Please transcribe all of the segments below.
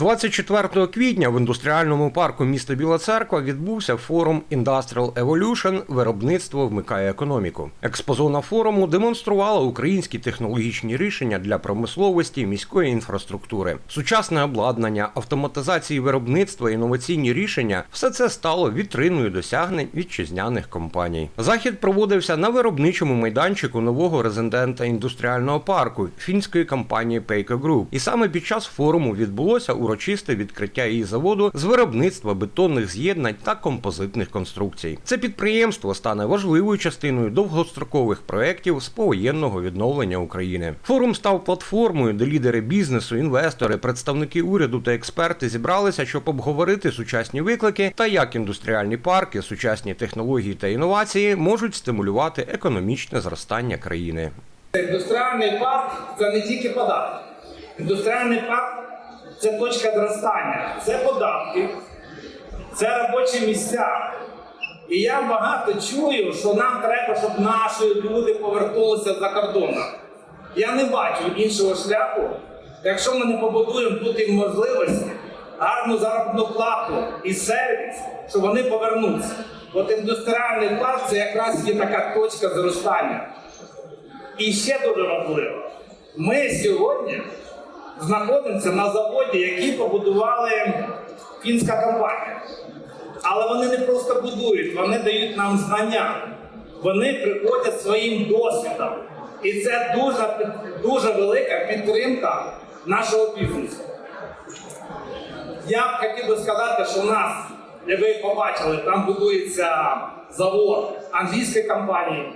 24 квітня в індустріальному парку міста Біла Церква відбувся форум Industrial Evolution Виробництво вмикає економіку. Експозона форуму демонструвала українські технологічні рішення для промисловості міської інфраструктури, сучасне обладнання, автоматизації виробництва, інноваційні рішення все це стало вітриною досягнень вітчизняних компаній. Захід проводився на виробничому майданчику нового резидента індустріального парку фінської компанії Peico Group. І саме під час форуму відбулося урочисте відкриття її заводу з виробництва бетонних з'єднань та композитних конструкцій. Це підприємство стане важливою частиною довгострокових проєктів з повоєнного відновлення України. Форум став платформою, де лідери бізнесу, інвестори, представники уряду та експерти зібралися, щоб обговорити сучасні виклики та як індустріальні парки, сучасні технології та інновації можуть стимулювати економічне зростання країни. Індустріальний парк це не тільки податки. Індустріальний парк це точка зростання, це податки, це робочі місця. І я багато чую, що нам треба, щоб наші люди повернулися за кордоном. Я не бачу іншого шляху, якщо ми не побудуємо тут їм можливості, гарну заробітну плату і сервіс, щоб вони повернуться. От індустріальний парк це якраз є така точка зростання. І ще дуже важливо, ми сьогодні знаходимося на заводі, який побудували фінська компанія. Але вони не просто будують, вони дають нам знання. Вони приходять своїм досвідом. І це дуже, дуже велика підтримка нашого бізнесу. Я б хотів би сказати, що у нас, як ви побачили, там будується завод англійської компанії,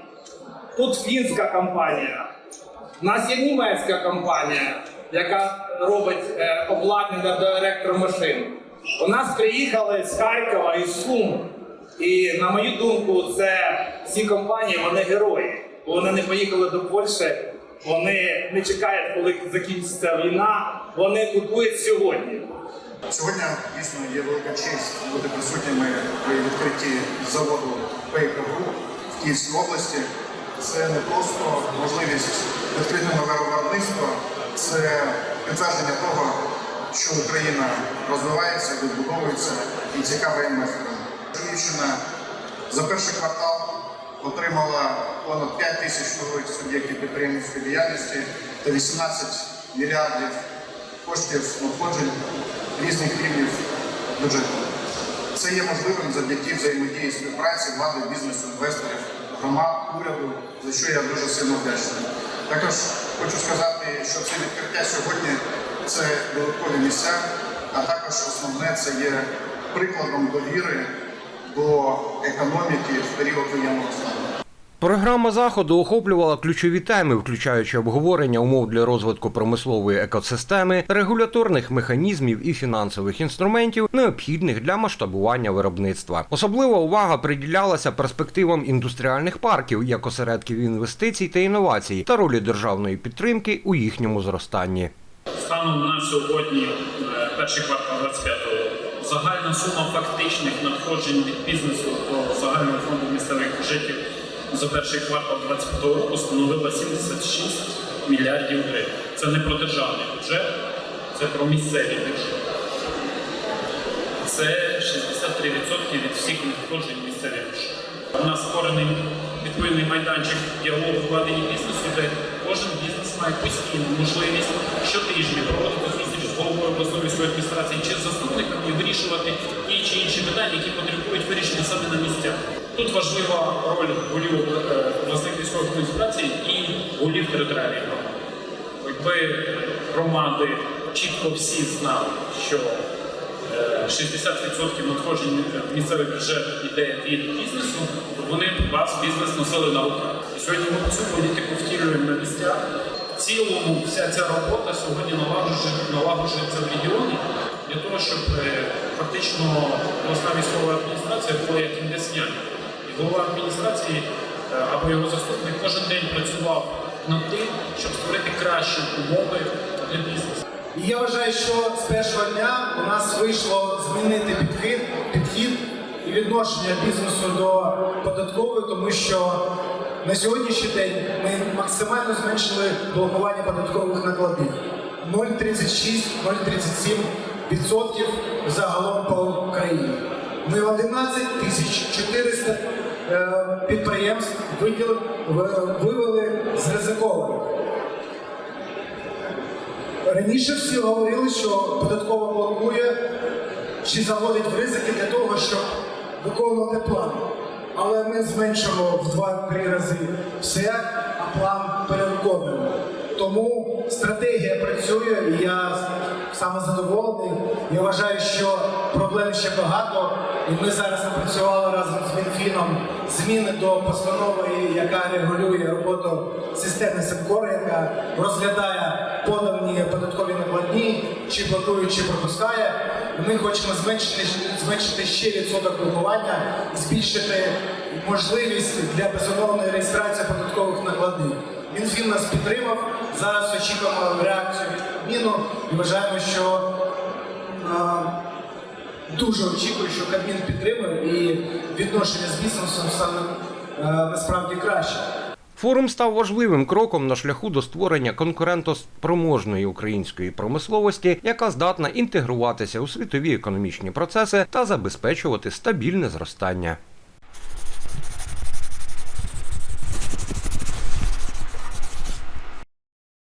Тут фінська компанія. У нас є німецька компанія, яка робить е, обладнання до електромашин. У нас приїхали з Харкова і Сум. І на мою думку, це ці компанії вони герої. Вони не поїхали до Польщі, вони не чекають, коли закінчиться війна. Вони будують сьогодні. Сьогодні дійсно є велика честь бути присутніми при відкритті заводу Груп в Київській області. Це не просто можливість відкрити нове виробництво, це підтвердження того, що Україна розвивається, відбудовується і цікава інвесторам. Київщина за перший квартал отримала понад 5 тисяч нових суб'єктів підприємницької діяльності та 18 мільярдів коштів надходжень різних рівнів бюджету. Це є можливим завдяки взаємодії співпраці влади, бізнесу, інвесторів, громад, уряду, за що я дуже сильно вдячний. Також хочу сказати, що це відкриття сьогодні це додаткові місця, а також основне це є прикладом довіри до економіки в період воєнного стану. Програма заходу охоплювала ключові теми, включаючи обговорення умов для розвитку промислової екосистеми, регуляторних механізмів і фінансових інструментів, необхідних для масштабування виробництва. Особлива увага приділялася перспективам індустріальних парків як осередків інвестицій та інновацій та ролі державної підтримки у їхньому зростанні. Станом на сьогодні, е, перший квартал 25-го, загальна сума фактичних надходжень від бізнесу до загального фонду місцевих бюджетів за перший квартал 25-го року становила 76 мільярдів гривень. Це не про державний бюджет, це про місцеві бюджети. Це 63% від всіх надходжень місцевих бюджетів. У нас створений відповідний майданчик діалогу влади бізнесу, де кожен бізнес має постійну можливість щотижня проводити зустріч з головою обласної військової адміністрації чи з заступником і вирішувати ті чи інші питання, які потребують вирішення саме на місцях. Тут важлива роль голів е, обласних військових адміністрацій і голів територіальних громад. Якби громади чітко всі знали, що е, 60% надходжень в місцевий бюджет йде від бізнесу, то вони вас бізнес носили на руках. І сьогодні ми цю політику втілюємо на місцях. В цілому вся ця робота сьогодні налагоджує- налагоджується в регіоні для того, щоб е, фактично обласна військова адміністрація була як індесняна. Голова адміністрації е, або його заступник кожен день працював над тим, щоб створити кращі умови для бізнесу. І я вважаю, що з першого дня у нас вийшло змінити підхід, підхід і відношення бізнесу до податкової, тому що на сьогоднішній день ми максимально зменшили блокування податкових накладів. 0,36, 0,37 загалом по Україні. Ми 11 тисяч 400 е, підприємств вивели з ризикованих. Раніше всі говорили, що податкова блокує чи заводить в ризики для того, щоб виконувати план. Але ми зменшимо в 2-3 рази все, а план перевиконуємо. Тому стратегія працює, і я саме задоволений. Я вважаю, що проблем ще багато, і ми зараз напрацювали разом з Мінфіном зміни до постанови, яка регулює роботу системи Сенкор, яка розглядає подані податкові накладні, чи блокує, чи пропускає. Ми хочемо зменшити, зменшити ще відсоток блокування, збільшити можливість для безумовної реєстрації податкових накладних. Мінфін нас підтримав. Зараз очікуємо реакцію від Міну і вважаємо, що а, дуже очікую, що Кабмін підтримує і відношення з бізнесом стане е, насправді краще. Форум став важливим кроком на шляху до створення конкурентоспроможної української промисловості, яка здатна інтегруватися у світові економічні процеси та забезпечувати стабільне зростання.